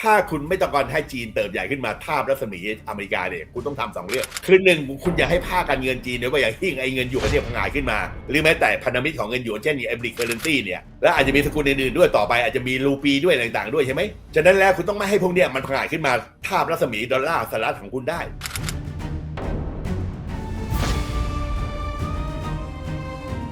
ถ้าคุณไม่ต้องการให้จีนเติบใหญ่ขึ้นมาทาบรัศมีอเมริกาเนี่ยคุณต้องทำสองเรื่อง คือหนึ่งคุณอย่าให้ภาคการเงินจีนโดยเฉพาอย่างยิ่งไอ้เงินหยวนเนี่ยพังายขึ้นมา หรือแม้แต่พันธมิตรของเงินหยวนเช่นอ้บริกเคอร์เรนซีเนี่ยแล้วอาจจะมีสกุลอื่นๆด้วยต่อไปอาจจะมีรูปีด้วยต่างๆด้วยใช่ไหมฉะนั้นแล้วคุณต้องไม่ให้พวกเนี้ยมันพังายขึ้นมาทาบรัศมีดอลลาร์สหรัฐของคุณได้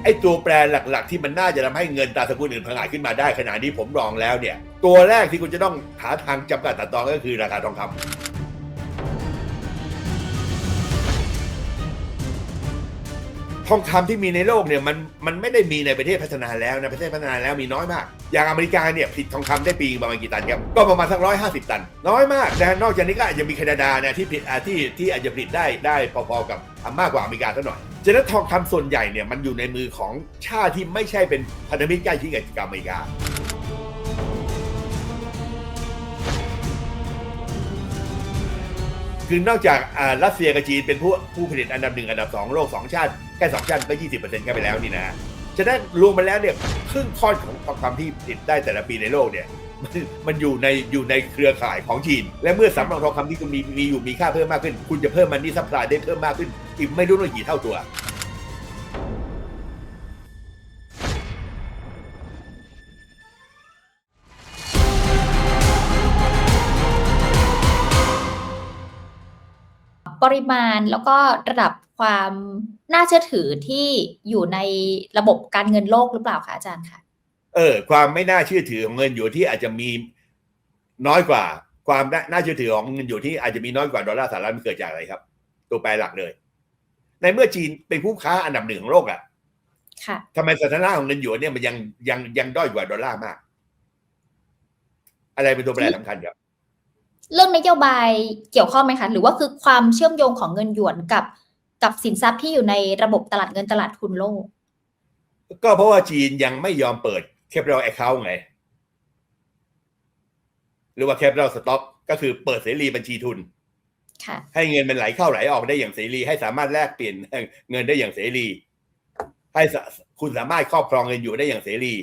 ไอ้ตัวแปรหลักๆ ที่มันน่าจะทำให้เงินตราสกุลอื่นพังายขึ้นมาได้ขนาดนี้ผมลองแล้วเนี่ยตัวแรกที่คุณจะต้องหาทางจำกัดตัดตอนก็คือราคาทองคำทองคำที่มีในโลกเนี่ยมันมันไม่ได้มีในประเทศพัฒนาแล้วนะประเทศพัฒนาแล้วมีน้อยมาก อย่างอเมริกาเนี่ยผลิตทองคำได้ปีประมาณกี่ตันครับก็ประมาณสักร้อยห้าสิบตัน น้อยมากนะนอกจากนี้ก็อาจจะมีแคนาดาเนี่ยที่ผลิตที่ที่อาจจะผลิตได้ได้พอๆกับมากกว่าอเมริกาสักหน่อยฉะนั้นทองคำส่วนใหญ่เนี่ยมันอยู่ในมือของชาติที่ไม่ใช่เป็นพันธมิตรใกล้ชิดกับอเมริกา คือนอกจากอ่ารัสเซียกับจีนเป็นผู้ผู้ผลิตอันดับหนึ่งอันดับสองโลกสองชาติแค่สองชาติก็ยี่สิบเปอร์เซ็นต์แค่ไปแล้วนี่นะฉะนั้นรวมไปแล้วเนี่ยครึ่งทอดของทองคำที่ผลิตได้แต่ละปีในโลกเนี่ยมันมันอยู่ในอยู่ในเครือข่ายของจีน และเมื่อสำรองทองคำที่คุณมีมีอยู่มีค่าเพิ่มมากขึ้น คุณจะเพิ่มมันนี่ซัพพลายได้เพิ่มมากขึ้นอีกไม่รู้ว่ากี่เท่าตัว ปริมาณแล้วก็ระดับความน่าเชื่อถือที่อยู่ในระบบการเงินโลกหรือเปล่าคะอาจารย์คะเออ ความไม่น่าเชื่อถือของเงินอยู่ที่อาจจะมีน้อยกว่า ความน่าน่าเชื่อถือของเงินอยู่ที่อาจจะมีน้อยกว่าดอลลาร์สหรัฐมันเกิดจากอะไรครับ ตัวแปรหลักเลย ในเมื่อจีนเป็นผู้ค้าอันดับหนึ่งของโลกอะค่ะทำไมสถานะของเงินหยวนเนี่ยมันยังยังยังด้อยกว่าดอลลาร์มาก อะไรเป็นตัวแปรสำคัญครับ เรื่องนโยบายเกี่ยวข้องไหมคะ หรือว่าคือความเชื่อมโยงของเงินหยวนกับ กับสินทรัพย์ที่อยู่ในระบบตลาดเงินตลาดทุนโลก ก็เพราะว่าจีนยังไม่ยอมเปิด capital account ไง หรือว่า capital stock ก็คือเปิดเสรีบัญชีทุนค่ะให้เงินมันไหลเข้าไหลออกได้อย่างเสรี ให้สามารถแลกเปลี่ยนเงินได้อย่างเสรี ให้สะคุณสามารถครอบครองเงินอยู่ได้อย่างเสรี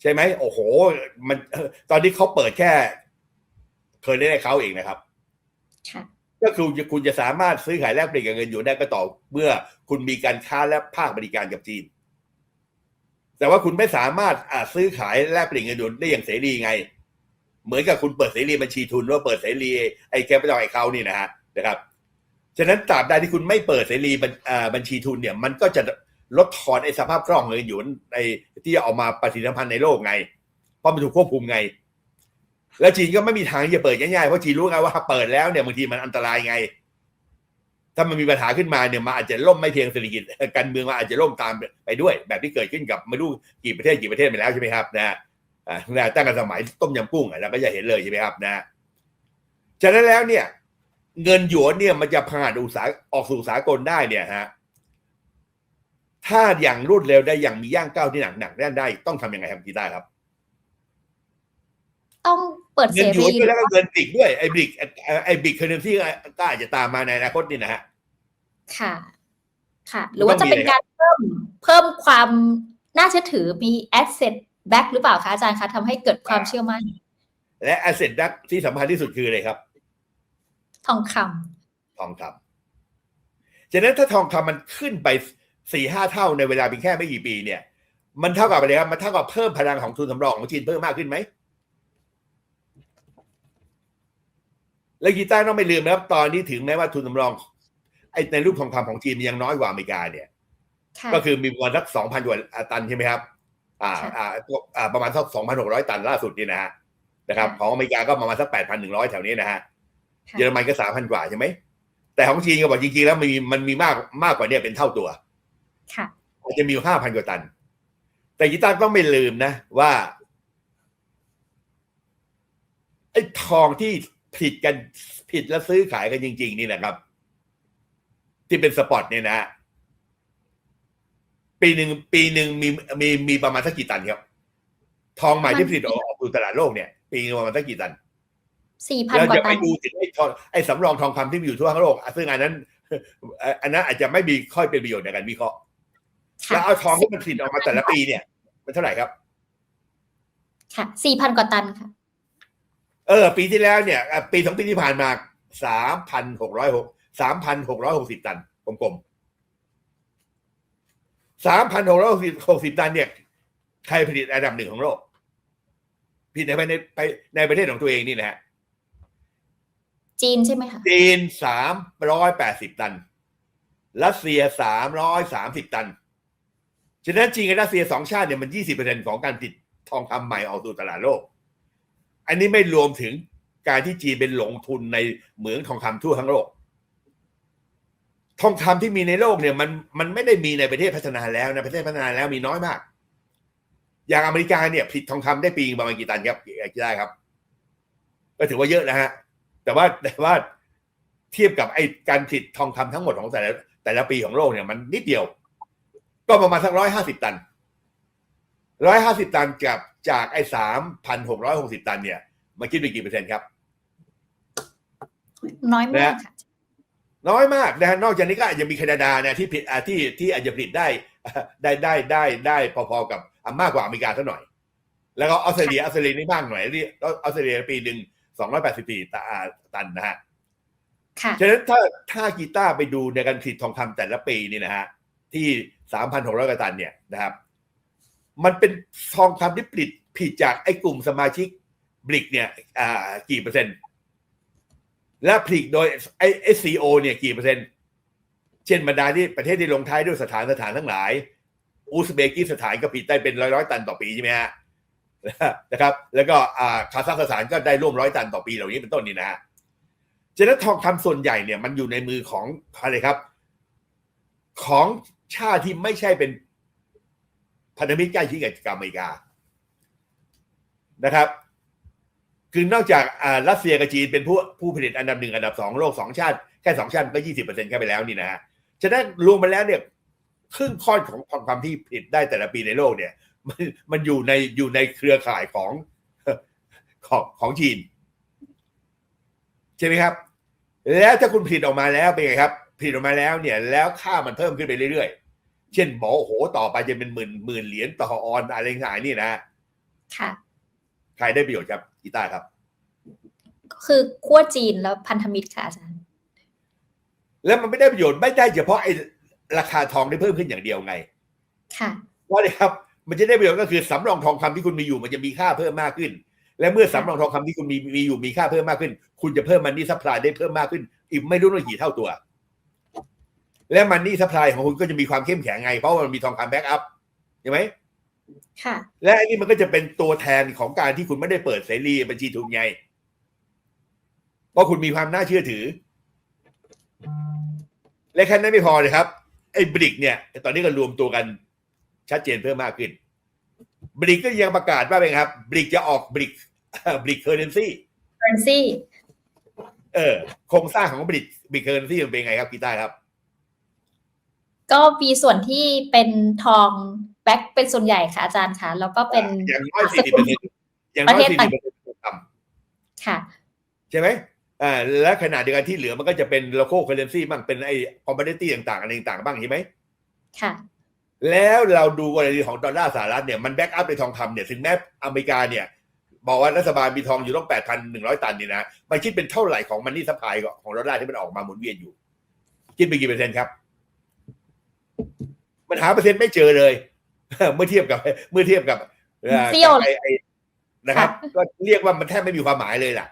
ใช่ไหมโอ้โห มันตอนนี้เขาเปิดแค่ เคยได้เขาเองนะครับค่ะก็คือคุณจะสามารถซื้อขายแลกเปลี่ยนกับเงินอยู่ได้ก็ต่อเมื่อคุณมีการค้าและภาคบริการกับจีน แต่ว่าคุณไม่สามารถอ่าซื้อขายแลกเปลี่ยนเงินอยู่ได้อย่างเสรีไง เหมือนกับคุณเปิดเสรีบัญชีทุนหรือว่าเปิดเสรีไอ้แคปิตอลไอเขานี่นะฮะนะครับฉะนั้นตราบใดที่คุณไม่เปิดเสรีบัญอ่าบัญชีทุนเนี่ย มันก็จะลดทอนไอ้สภาพคล่องเงินอยู่ในที่จะเอามาปฏิสัมพันธ์ในโลกไง เพราะมันถูกควบคุมไง แล้วจีนก็ไม่มีทางที่จะเปิดง่ายๆเพราะจีนรู้ไงว่าเปิดแล้วเนี่ยบางทีมันอันตรายไง ถ้ามันมีปัญหาขึ้นมาเนี่ยมันอาจจะล่มไม่เพียงเศรษฐกิจการเมืองมันอาจจะล่มตามไปด้วย แบบที่เกิดขึ้นกับไม่รู้กี่ประเทศกี่ประเทศไปแล้วใช่ไหมครับนะอ่าตั้งแต่สมัยต้มยำกุ้งอะเราก็จะเห็นเลยใช่ไหมครับนะฉะนั้นแล้วเนี่ย เงินหยวนเนี่ยมันจะผ่านอุตสาหออกสู่สากลได้เนี่ยฮะถ้าอย่างรวดเร็วได้อย่างมีย่างก้าวที่หนักหนักแน่นได้ต้องทำยังไงครับกีตาร์ครับ ต้องเปิดเสเงินหยรีวนด้วยแล้วก็เงินบริกด้วยไอ้บริกไอ้บริกเคอร์เรนซีก็อาจจะตามมาในอนาคตนี่นะฮะค่ะ ค่ะ หรือว่าจะเป็นการเพิ่มเพิ่มความน่าเชื่อถือมี asset back หรือเปล่าคะอาจารย์คะทำให้เกิดความเชื่อมั่น และแอสเซทดักที่สำคัญที่สุดคืออะไรครับ ทองคำทองคำฉะนั้นถ้าทองคำมันขึ้นไปสี่ห้าเท่าในเวลาเพียงแค่ไม่กี่ปีเนี่ย มันเท่ากับอะไรครับ มันเท่ากับเพิ่มพลังของทุนสำรองของจีนเพิ่มมากขึ้นไหม แล้วกีตาร์ต้องไม่ลืมนะครับตอนนี้ถึงแม้ว่าทุนสำรองไอ้ในรูปทองคำของจีนมันยังน้อยกว่าอเมริกาเนี่ยค่ะก็คือมีประมาณสักสองพันกว่าตันใช่ไหมครับ อ่าค่ะอ่าอ่าประมาณสักสองพันหกร้อยตันล่าสุดนี่นะฮะนะครับค่ะของอเมริกาก็ประมาณสักแปดพันหนึ่งร้อยแถวนี้นะฮะค่ะเยอรมันก็สามพันกว่าใช่ไหมแต่ของจีนก็บอกจริงๆแล้วมันมีมันมีมากมากกว่าเนี่ยเป็นเท่าตัวค่ะอาจจะมีห้าพันกว่าตัน แต่กีตาร์ต้องไม่ลืมนะว่าไอ้ทองที่ ผิดกันผิดแล้วซื้อขายกันจริง ๆ นี่นะครับ ที่เป็นสปอตเนี่ยนะ ปีหนึ่งปีหนึ่งมีมีมีประมาณสักกี่ตันครับ ทองใหม่ที่ผลิตออกออกสู่ตลาดโลกเนี่ย ปีหนึงประมาณสักกี่ตันสี่พันแล้วกว่าจะตัไปนดูถึงไอ้ทองไอ้สำรองทองคำที่มีอยู่ทั่วทั้งโลกอะซึ่งอันนั้นเอ่ออันนั้นอาจจะไม่มีค่อยเป็นประโยชน์ในการวิเคราะห์ค่ะแล้วเอาทองที่มันผลิตออกมาแต่ละปีเนี่ย มันเท่าไหร่ครับ ค่ะสี่พันกว่าตันค่ะ เอเออ ปีที่แล้วเนี่ยอะปีสองปีที่ผ่านมาสามพันหกร้อยหกสามพันหกร้อยหกสิบตันกลมๆสามพันหกร้อยหกสิบหกสิบตันเนี่ยใครผลิตอันดับหนึ่งของโลกผลิตในในในในประเทศของตัวเองนี่นะฮะจีนใช่ไหมคะจีนสามร้อยแปดสิบตัน รัสเซียสามร้อยสามสิบตัน ฉะนั้นจีนกับรัสเซียสองชาติเนี่ยมันยี่สิบเปอร์เซ็นของการผลิตทองคำใหม่ออกสู่ตลาดโลก อันนี้ไม่รวมถึงการที่จีนเป็นลงทุนในเหมืองทองคำทั่วทั้งโลก ทองคำที่มีในโลกเนี่ยมันมันไม่ได้มีในประเทศพัฒนาแล้วนะประเทศพัฒนาแล้วมีน้อยมาก อย่างอเมริกาเนี่ยผลิตทองคำได้ปีประมาณกี่ตันครับกี่ได้ครับ ก็ถือว่าเยอะนะฮะ แต่ว่าแต่ว่าเทียบกับไอ้การผลิตทองคำทั้งหมดของแต่ละแต่ละปีของโลกเนี่ยมันนิดเดียว ก็ประมาณสักร้อยห้าสิบตัน ร้อยห้าสิบตันกับจากไอ้สามพันหกร้อยหกสิบตันเนี่ยมันคิดเป็นกี่เปอร์เซ็นต์ครับ น้อยมากค่ะน้อยมากนะฮะนอกจากนี้ก็อาจจะมีแคนาดาเนี่ยที่ผลิตอ่าที่ที่อาจจะผลิตได้ได้ได้ได้ได้พอๆกับอะมากกว่าอเมริกาสักหน่อย แล้วก็ออสเตรเลียออสเตรเลียนี่มากหน่อยที่ออสเตรเลียปีหนึ่งสองร้อยแปดสิบสี่ตันนะฮะค่ะฉะนั้นถ้าถ้ากีตาร์ไปดูในการผลิตทองคำแต่ละปีนี่นะฮะที่สามพันหกร้อยกว่าตันเนี่ยนะครับ มันเป็นทองคำที่ผลิตผลิตจากไอ้กลุ่มสมาชิกบริกเนี่ยกี่เปอร์เซ็นต์ และผลิตโดยไอ้ไอ้ซีโอเนี่ยกี่เปอร์เซ็นต์ เช่นบรรดาที่ประเทศที่ลงท้ายด้วยสถานสถานทั้งหลาย อุซเบกิสถานก็ผลิตได้เป็นร้อยร้อยตันต่อปีใช่ไหมฮะนะครับ แล้วก็คาซัคสถานก็ได้ร่วมร้อยตันต่อปีเหล่านี้เป็นต้นนี่นะฮะฉะนั้นทองคำส่วนใหญ่เนี่ยมันอยู่ในมือของอะไรครับ ของชาติที่ไม่ใช่เป็น พันธมิตรใกล้ชิดกับอเมริกานะครับ คือนอกจากอ่ารัสเซียกับจีนเป็นผู้ผู้ผลิตอันดับหนึ่งอันดับสองโลกสองชาติ แค่สองชาติก็ยี่สิบเปอร์เซ็นต์แค่ไปแล้วนี่นะฮะฉะนั้นรวมมาแล้วเนี่ยครึ่งค่อนของทองคำที่ผลิตได้แต่ละปีในโลกเนี่ย มันมันอยู่ในอยู่ในเครือข่ายของของของจีน ใช่ไหมครับ แล้วถ้าคุณผลิตออกมาแล้วเป็นไงครับผลิตออกมาแล้วเนี่ย แล้วค่ามันเพิ่มขึ้นไปเรื่อยๆ เช่นบอกโอ้โหต่อไปจะเป็นหมื่นหมื่นเหรียญต่อออนอะไรต่างๆนี่นะ ค่ะ ใครได้ประโยชน์ครับกีตาร์ครับ ก็คือขั้วจีนแล้วพันธมิตรค่ะอาจารย์ แล้วมันไม่ได้ประโยชน์ไม่ได้เฉพาะไอ้ราคาทองได้เพิ่มขึ้นอย่างเดียวไง ค่ะเพราะอะไรครับ มันจะได้ประโยชน์ก็คือสำรองทองคำที่คุณมีอยู่ มันจะมีค่าเพิ่มมากขึ้น และเมื่อสำรองทองคำที่คุณมีมีอยู่มีค่าเพิ่มมากขึ้น คุณจะเพิ่มมันนี่ซัพพลายได้เพิ่มมากขึ้น อีกไม่รู้ว่ากี่เท่าตัว และมันนี่ซัพพลายของคุณก็จะมีความเข้มแข็งไง เพราะว่ามันมีทองคำแบ็กอัพใช่ไหมค่ะ และอันนี้มันก็จะเป็นตัวแทนของการที่คุณไม่ได้เปิดเสรีบัญชีทุนไงเพราะคุณมีความน่าเชื่อถือ และแค่นั้นไม่พอเลยครับ ไอ้บริกเนี่ย ตอนนี้ก็รวมตัวกันชัดเจนเพิ่มมากขึ้นบริกก็ยังประกาศว่าเป็นครับบริกจะออกบริกบริกเคอร์เรนซี currency เออโครงสร้างของบริกบริกเคอร์เรนซีมันเป็นไงครับกีตาร์ครับ ก็มีส่วนที่เป็นทองแบ็คเป็นส่วนใหญ่ค่ะอาจารย์ค่ะ แล้วก็เป็นอย่างน้อยสี่สิบเปอร์เซ็นต์อย่างน้อยประเทศสี่ต่าสิงบเปอร์เซ็นต์ทองคำค่ะ ใช่ไหมอ่าและขณะเดียวกันที่เหลือมันก็จะเป็น local currency บ้างเป็นไอ้ commodity ต่างๆอะไรต่างๆบ้างใช่ไหมค่ะ แล้วเราดูกรณีของดอลลาร์สหรัฐเนี่ยมันแบ็กอัพในทองคำเนี่ยถึงแม้อเมริกาเนี่ย บอกว่ารัฐบาลมีทองอยู่ต้อง8,100ตันนี่นะมันคิดเป็นเท่าไหร่ของมันนี่สปายของดอลลาร์ที่มันออกมาหมุนเวียนอยู่ คิดเป็นกี่เปอร์เซ็นต์ครับ มันหาเปอร์เซ็นต์ไม่เจอเลย เมื่อเทียบกับ เมื่อเทียบกับเอ่อเสี้ยวไอ้ไอ้นะครับค่ะก็เรียกว่ามันแทบไม่มีความหมายเลยล่ะ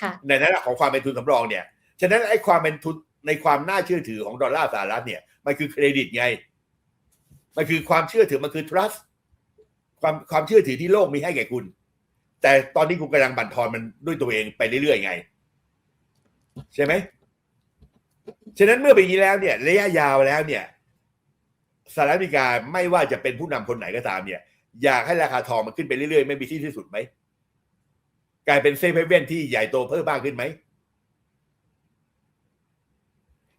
ค่ะในนั้นของความเป็นทุนสำรองเนี่ย ฉะนั้นไอ้ความเป็นทุนในความน่าเชื่อถือของดอลลาร์สหรัฐเนี่ย มันคือเครดิตไง มันคือความเชื่อถือมันคือ trust ความความเชื่อถือที่โลกมีให้แก่คุณ แต่ตอนนี้คุณกำลังบั่นทอนมันด้วยตัวเองไปเรื่อยๆไง ใช่ไหม ฉะนั้นเมื่อเป็นอย่างนี้แล้วเนี่ย ระยะยาวแล้วเนี่ย สหรัฐอเมริกาไม่ว่าจะเป็นผู้นำคนไหนก็ตามเนี่ย อยากให้ราคาทองมันขึ้นไปเรื่อยๆ ไม่มีที่ที่สุดไหมกลายเป็นเซฟเฮเว่นที่ใหญ่โตเพิ่มมากขึ้นไหม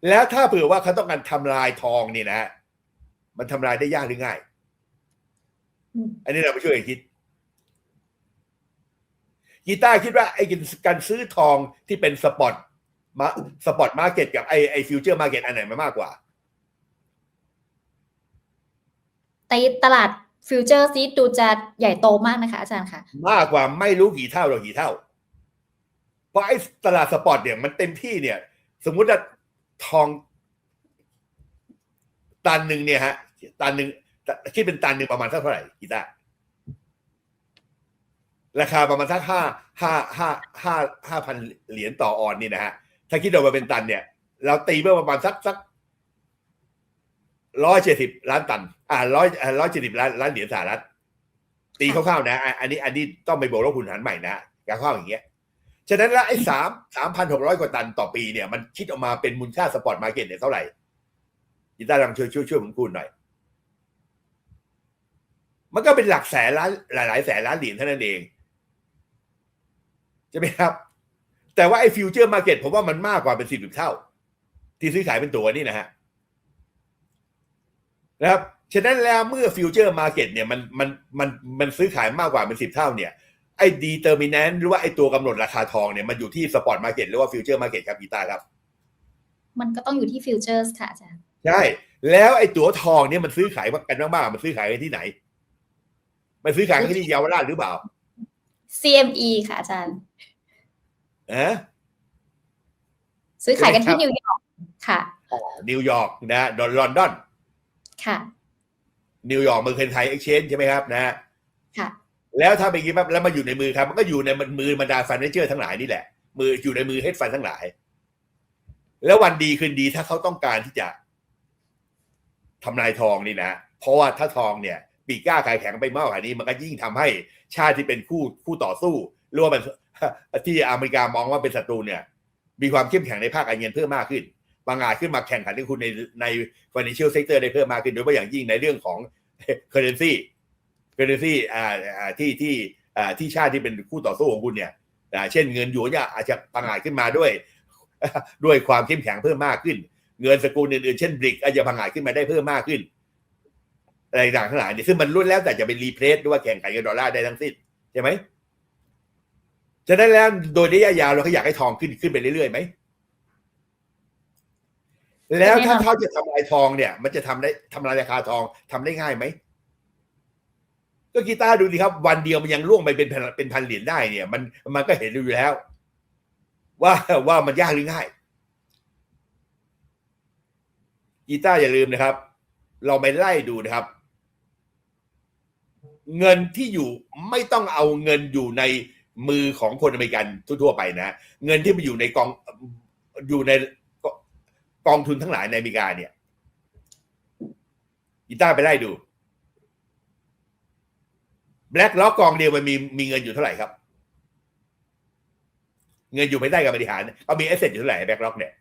แล้วถ้าเผื่อว่าเขาต้องการทำลายทองนี่นะฮะมันทำลายได้ยากหรือง่ายอืมอันนี้เราไปช่วยกันคิด กีตาร์คิดว่าไอ้การซื้อทองที่เป็นสปอตมาสปอตมาร์เก็ตกับไอ้ไอ้ฟิวเจอร์มาร์เก็ตอันไหนมันมากกว่า แต่ตลาดฟิวเจอร์ซีดูจะใหญ่โตมากนะคะ อาจารย์ค่ะ มากกว่าไม่รู้กี่เท่าหรอกกี่เท่า เพราะไอ้ตลาดสปอร์ตเนี่ยมันเต็มที่เนี่ย สมมุติว่าทอง ตันหนึ่งเนี่ยฮะ ตันหนึ่งคิดเป็นตันหนึ่งประมาณเท่าไหร่กีตาร์ราคาประมาณสักห้าห้าห้าห้าห้าพันเหรียญต่อออนนี่นะฮะ ถ้าคิดออกมาเป็นตันเนี่ย เราตีเมื่อประมาณสักสัก ร้อยเจ็ดสิบล้านตัน อ่าร้อยร้อยเจ็ดสิบล้านล้านเหรียญสหรัฐ ตีคร่าวๆนะอะอันนี้อันนี้ต้องไปบวกลบคูณหารใหม่นะการคร่าวๆอย่างเงี้ย ฉะนั้นแล้วไอ้สามสามพันหกร้อยกว่าตันต่อปีเนี่ย มันคิดออกมาเป็นมูลค่าสปอร์ตมาร์เก็ตเนี่ยเท่าไหร่ยิต้าลองช่วยช่วยช่วยผมคูณหน่อย มันก็เป็นหลักแสนล้านหลายๆแสนล้านเหรียญเท่านั้นเองใช่ไหมครับ แต่ว่าไอ้ฟิวเจอร์มาร์เก็ตผมว่ามันมากกว่าเป็นสิบเท่า ที่ซื้อขายเป็นตัวนี่นะฮะ นะครับฉะนั้นแล้วเมื่อฟิวเจอร์มาร์เก็ตเนี่ยมันมันมันมันซื้อขายมากกว่าเป็นสิบเท่าเนี่ยไอ้ดีเตอร์มินแนนหรือว่าไอ้ตัวกำหนดราคาทองเนี่ยมันอยู่ที่สปอร์ตมาร์เก็ตหรือว่าฟิวเจอร์มาร์เก็ตครับกีตาร์ครับ มันก็ต้องอยู่ที่ฟิวเจอร์สค่ะอาจารย์ใช่ แล้วไอ้ตัวทองเนี่ยมันซื้อขายกันมากๆมันซื้อขายกันที่ไหน มันซื้อขายกันที่เยาวราชหรือเปล่า CME ค่ะอาจารย์เอะซื้อขายกันใช่ที่ไหมครับนิวยอร์กค่ะนิวยอร์กนะลอนดอน ค่ะ นิวยอร์กเมืองไทยเอ็กชแนนใช่ไหมครับนะค่ะ แล้วถ้าไปกินปั๊บแล้วมาอยู่ในมือครับ มันก็อยู่ในมือบรรดาฟันเจอร์ทั้งหลายนี่แหละ มืออยู่ในมือเฮดฟันทั้งหลาย แล้ววันดีคืนดีถ้าเขาต้องการที่จะทำลายทองนี่นะ เพราะว่าถ้าทองเนี่ย ปีกกล้าขายแข็งไปมากกว่านี้ มันก็ยิ่งทำให้ชาติที่เป็นคู่คู่ต่อสู้หรือว่ามันที่อเมริกามองว่าเป็นศัตรูเนี่ย มีความเข้มแข็งในภาคการเงินเพิ่มมากขึ้น บางอาจขึ้นมาแข่งขันกับคุณในใน financial sector ได้เพิ่มมากขึ้นโดยเฉพาะอย่างยิ่งในเรื่องของ currency currency อ่าอ่าที่ที่อ่าที่ชาติที่เป็นคู่ต่อสู้ของคุณเนี่ยอ่าเช่นเงินหยวนเนี่ยอาจจะพังอาจขึ้นมาด้วย ด้วยความเข้มแข็งเพิ่มมากขึ้น เงินสกุลอื่นๆเช่นบริกอาจจะพังอาจขึ้นมาได้เพิ่มมากขึ้นอะไรต่างๆทั้งหลายเนี่ยซึ่งมันล้วนแล้วแต่จะเป็นรีเพลซหรือว่าแข่งขันกับดอลลาร์ได้ทั้งสิ้นใช่ไหมฉะนั้แล้วโดยระยะยาวเราก็อยากให้ทองขึ้นขึ้นไปเรื่อยๆไหม แล้วถ้าเขาจะทำลายทองเนี่ย มันจะทำได้ทำลายราคาทองทำได้ง่ายไหมก็กีตาร์ดูดิครับ วันเดียวมันยังล่วงไปเป็นพันเป็นพันเหรียญได้เนี่ย มันมันก็เห็นอยู่แล้ว ว่าว่ามันยากหรือง่ายกีตาร์อย่าลืมนะครับ เราไปไล่ดูนะครับ เงินที่อยู่ไม่ต้องเอาเงินอยู่ในมือของคนอเมริกันทั่วๆไปนะ เงินที่มันอยู่ในกองอยู่ใน กองทุนทั้งหลายในอเมริกาเนี่ยกีตาร์ไปไล่ดูแบล็กล็อกกองเดียวมันมีมีเงินอยู่เท่าไหร่ครับ เงินอยู่ภายใต้การบริหารเขามีแอสเซทอยู่เท่าไหร่แบล็กล็อกเนี่ย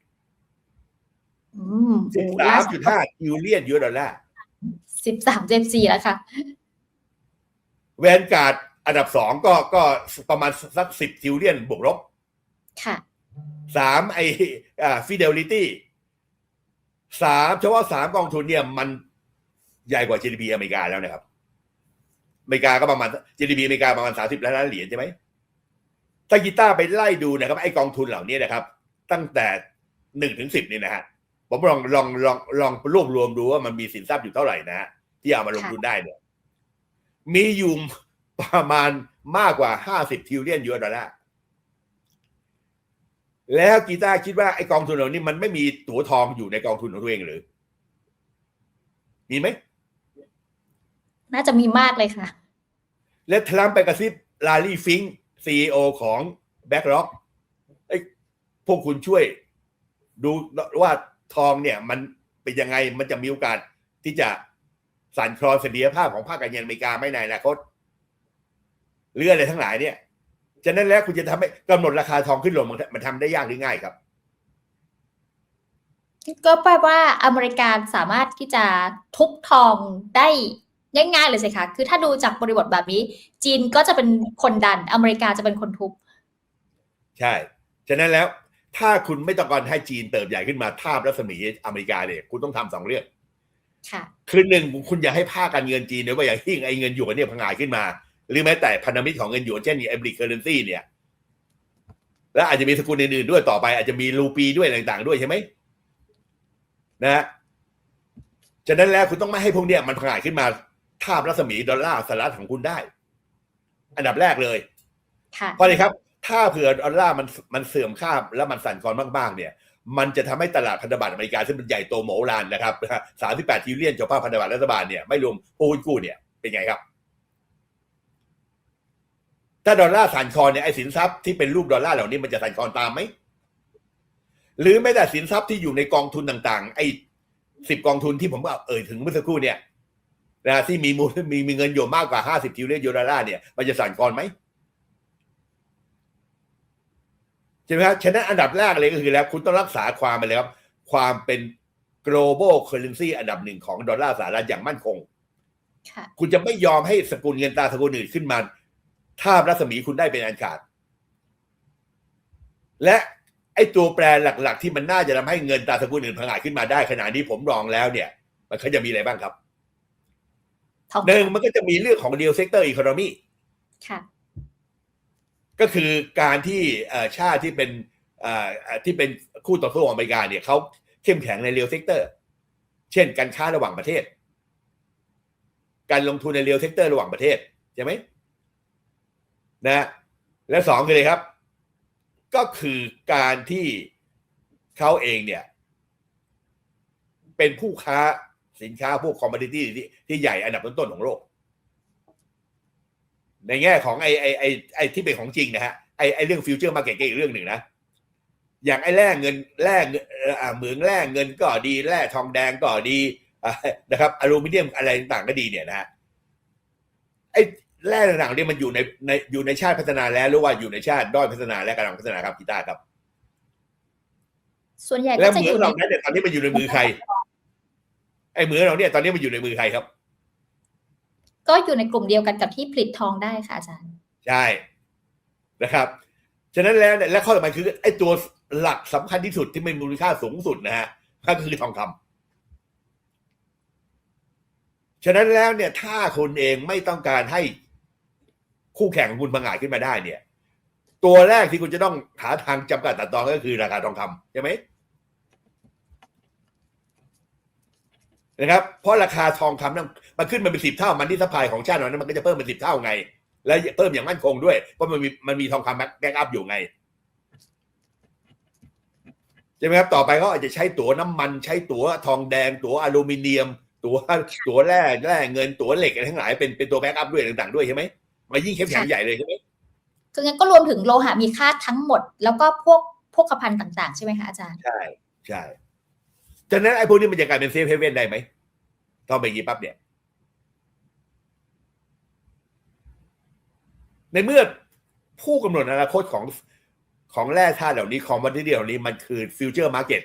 อืมสิบสามจุดห้าทิวเลียนยูโรดอลลาร์สิบสามเจ็ดสี่แล้วค่ะแวนการ์ดอันดับสองก็ก็ประมาณสักสิบทิวเลียนบวกลบ ค่ะสามไออ่าฟิเดลิตี้ สามเฉพาะสามกองทุนเนี่ยมันใหญ่กว่า GDP อเมริกาแล้วนะครับ อเมริกาก็ประมาณ GDP อเมริกาประมาณสามสิบล้านเหรียญใช่ไหมถ้ากีตาร์ไปไล่ดูนะครับ ไอกองทุนเหล่านี้นะครับ ตั้งแต่หนึ่งถึงสิบนี่นะฮะผมลองลองลองลองรวบรวมดูว่ามันมีสินทรัพย์อยู่เท่าไหร่นะฮะที่เอามาลงทุนได้เนี่ยมีอยู่ประมาณมากกว่าห้าสิบทิวเลียนยูเอสดอลลาร์ แล้วกีตาร์คิดว่าไอกองทุนเหล่านี้มันไม่มีตั๋วทองอยู่ในกองทุนของตัวเองหรือ มีไหม น่าจะมีมากเลยค่ะ และทรัมป์ไปกระซิบลารีฟิงซีอของแบ็กร็อกไอ้ยพวกคุณช่วย ดูว่าทองเนี่ย มันเป็นยังไงมันจะมีโอกาสที่จะสั่นคลอนเสถียรภาพของภาคการเงินอเมริกาไม่ในอนาคตเรื่องอะไรทั้งหลายเนี่ย ฉะนั้นแล้วคุณจะทำให้กำหนดราคาทองขึ้นลงมันมันทำได้ยากหรือง่ายครับ ก็แปลว่าอเมริกาสามารถที่จะทุบทองได้ง่ายๆเลยสิคะคือถ้าดูจากบริบทแบบนี้ จีนก็จะเป็นคนดัน อเมริกาจะเป็นคนทุบ ใช่ ฉะนั้นแล้ว ถ้าคุณไม่ต้องการให้จีนเติบใหญ่ขึ้นมาทาบรัศมีอเมริกาเนี่ยคุณต้องทำสองเรื่องค่ะคือหนึ่งคุณอย่าให้ภาคการเงินจีนเนี่ยว่าอย่างยิ่งไอ้เงินหยวนเนี่ยพังงายขึ้นมา หรือแม้แต่พันธมิตรของเงินหยวนเช่นไอ้บริกเคอร์เรนซีเนี่ยแล้วอาจจะมีสกุลอื่นๆด้วยต่อไป อาจจะมีรูปีด้วยอะไรต่างๆ ด้วยใช่ไหมนะฮะฉะนั้นแล้วคุณต้องไม่ให้พวกเนี้ยมันพังงายขึ้นมาทาบรัศมีดอลลาร์สหรัฐของคุณได้ อันดับแรกเลยค่ะเพราะอะไรครับ ถ้าเผื่อดอลลาร์มันมันเสื่อมค่าแล้วมันสั่นคลอนมากๆ เนี่ย มันจะทำให้ตลาดพันธบัตรอเมริกาซึ่งมันใหญ่โตโหมโหรานนะครับสามสิบแปดทิลเลียนเฉพาะพันธบัตรรัฐบาลเนี่ยไม่รวมผู้หุ้นกู้เนี่ยเป็นไงครับ ถ้าดอลลาร์สั่นคลอนเนี่ยไอ้สินทรัพย์ที่เป็นรูปดอลลาร์เหล่านี้มันจะสั่นคลอนตามไหมหรือแม้แต่สินทรัพย์ที่อยู่ในกองทุนต่างๆ ไอ้สิบกองทุนที่ผมเอ่ยถึงเมื่อสักครู่เนี่ยนะที่มีมูลมีมีเงินอยู่มากกว่าห้าสิบทิลเลียนยูโรดอลลาร์เนี่ยมันจะสั่นคลอนไหมใช่ไหมครับฉะนั้นอันดับแรกเลยก็คือแล้ว คุณต้องรักษาความไปเลยครับความเป็น global currency อันดับหนึ่งของดอลลาร์สหรัฐอย่างมั่นคงค่ะคุณจะไม่ยอมให้สกุลเงินตราสกุลอื่นขึ้นมา ทาบรัศมีคุณได้เป็นอันขาด และไอ้ตัวแปรหลัก ๆ ที่มันน่าจะทำให้เงินตราสกุลอื่นพังอาจขึ้นมาได้ขณะนี้ผมลองแล้วเนี่ย มันก็จะมีอะไรบ้างครับทองหนึ่งมันก็จะมีเรื่องของ real sector economy ค่ะก็คือการที่เอ่อชาติที่เป็นเอ่อเอ่อที่เป็นคู่ต่อสู้ของอเมริกาเนี่ยเขาเข้มแข็งใน real sector เช่นการค้าระหว่างประเทศ การลงทุนใน real sector ระหว่างประเทศใช่ไหม นะและสองคือเลยครับ ก็คือการที่เขาเองเนี่ย เป็นผู้ค้าสินค้าพวกคอมม o ดิตี้ที่ที่ใหญ่อันดับต้นๆของโลก ในแง่ของไอ้ไอ้ไอ้ไอ้ที่เป็นของจริงนะฮะไอ้ไอ้เรื่องฟิวเจอร์มาเก็ตก็อีกเรื่องหนึ่งนะอย่างไอ้แร่เงินแร่เงินเหมืองแร่เงินก็ดีแร่ทองแดงก็ดีนะครับอลูมิเนียมอะไรต่างๆก็ดีเนี่ยนะฮะไอ้ แร่ต่างๆเนี่ยมันอยู่ในในอยู่ในชาติพัฒนาแล้วหรือว่าอยู่ในชาติด้อยพัฒนาและกำลังพัฒนาครับกีตาร์ครับ ส่วนใหญ่แล้ก็วจะเหอมืองยู่เหในล่านั้นเนี่ยตอนนี้มันอยู่ในมือใคร ไอ้เหมืองเหล่าเนี้ตอนนี้มันอยู่ในมือใครครับ ก็อยู่ในกลุ่มเดียวกันกับที่ผลิตทองได้ค่ะอาจารย์ ใช่นะครับ ฉะนั้นแล้วเนี่ยและข้อสำคัญคือ ไอ้ตัวหลักสำคัญที่สุดที่มีมูลค่าสูงสุดนะฮะก็คือทองคำฉะนั้นแล้วเนี่ยถ้าคุณเองไม่ต้องการให้ คู่แข่งของคุณพังอาจขึ้นมาได้เนี่ย ตัวแรกที่คุณจะต้องหาทางจำกัดตัดตอนก็คือราคาทองคำใช่ไหมนะครับเพราะราคาทองคำนั้นมันขึ้นมาเป็นสิบเท่ามันที่สปายของชาตินั้นมันก็จะเพิ่มเป็นสิบเท่าไง และเพิ่มอย่างมั่นคงด้วยเพราะมันมีมันมีทองคำแบ็กอัพอยู่ไงใช่ไหมครับต่อไปเขาอาจจะใช้ตั๋วน้ำมันใช้ตั๋วทองแดง ตั๋วอลูมิเนียม ตั๋วตั๋วแร่แร่เงินตั๋วเหล็กอะไรทั้งหลายเป็นเป็นตัวแบ็กอัพด้วยต่าง ๆ ด้วยใช่ไหม มายิ่งเข้มแข็งใหญ่เลยใช่ไหมคืองั้นก็รวมถึงโลหะมีค่าทั้งหมด แล้วก็พวกพวกกภัณฑ์ต่างๆ ใช่ไหมคะอาจารย์ ใช่ใช่ฉะนั้นไอ้พวกนี้มันจะกลายเป็นเซฟเฮเว่นได้ไหมต้องไปนอยางงี้ปั๊บเนี่ย ในเมื่อผู้กำหนดอนาคตของของแร่ธาตุเหล่านี้ของวันที่เหล่านี้มันคือฟิวเจอร์มาร์เก็ต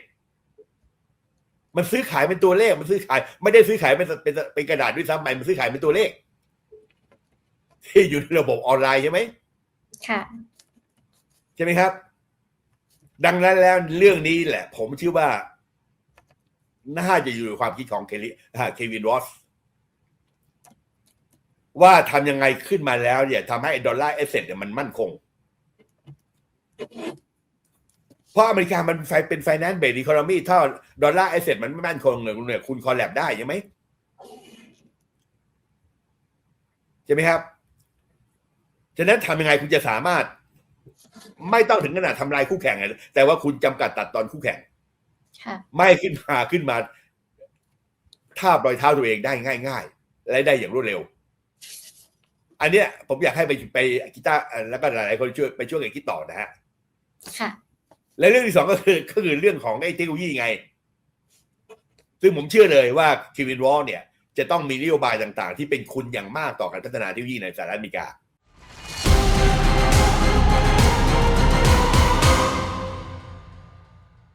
มันซื้อขายเป็นตัวเลข มันซื้อขาย ไม่ได้ซื้อขายเป็นเป็นเป็นกระดาษด้วยซ้ำไปมันซื้อขายเป็นตัวเลข ที่อยู่ในระบบออนไลน์ใช่ไหมค่ะ ใช่ไหมครับ ดังนั้นแล้วเรื่องนี้แหละ ผมเชื่อว่า น่าจะอยู่ในความคิดของเคลิอ่าเควินรอสว่าทำยังไงขึ้นมาแล้วเนี่ยทำให้ดอลลาร์เอเซทเนี่ยมันมั่นคง เพราะอเมริกามันไฟเป็นไฟแนนซ์เบสอีโคโนมีถ้าดอลลาร์เอเซทมันไม่มั่นคงเนี่ยเนี่ยคุณคอลแลบได้ใช่ไหมใช่ไหมครับ ฉะนั้นทำยังไงคุณจะสามารถ ไม่ต้องถึงขนาดทำลายคู่แข่งอะแต่ว่าคุณจำกัดตัดตอนคู่แข่งค่ะไม่ขึ้นมาขึ้นมาทาบรอยเท้าตัวเองได้ง่ายๆและได้อย่างรวดเร็ว อันเนี้ย ผมอยากให้ไปไปกีตาร์เอ่อแล้วก็หลายๆคนช่วยไปช่วยกันคิดต่อนะฮะค่ะ และเรื่องที่สองก็คือก็คือเรื่องของไอ้เทคโนโลยีไง ซึ่งผมเชื่อเลยว่าคีวินวอลเนี่ย จะต้องมีนโยบายต่างๆ ที่เป็นคุณอย่างมากต่อการพัฒนาเทคโนโลยีในสหรัฐอเมริกา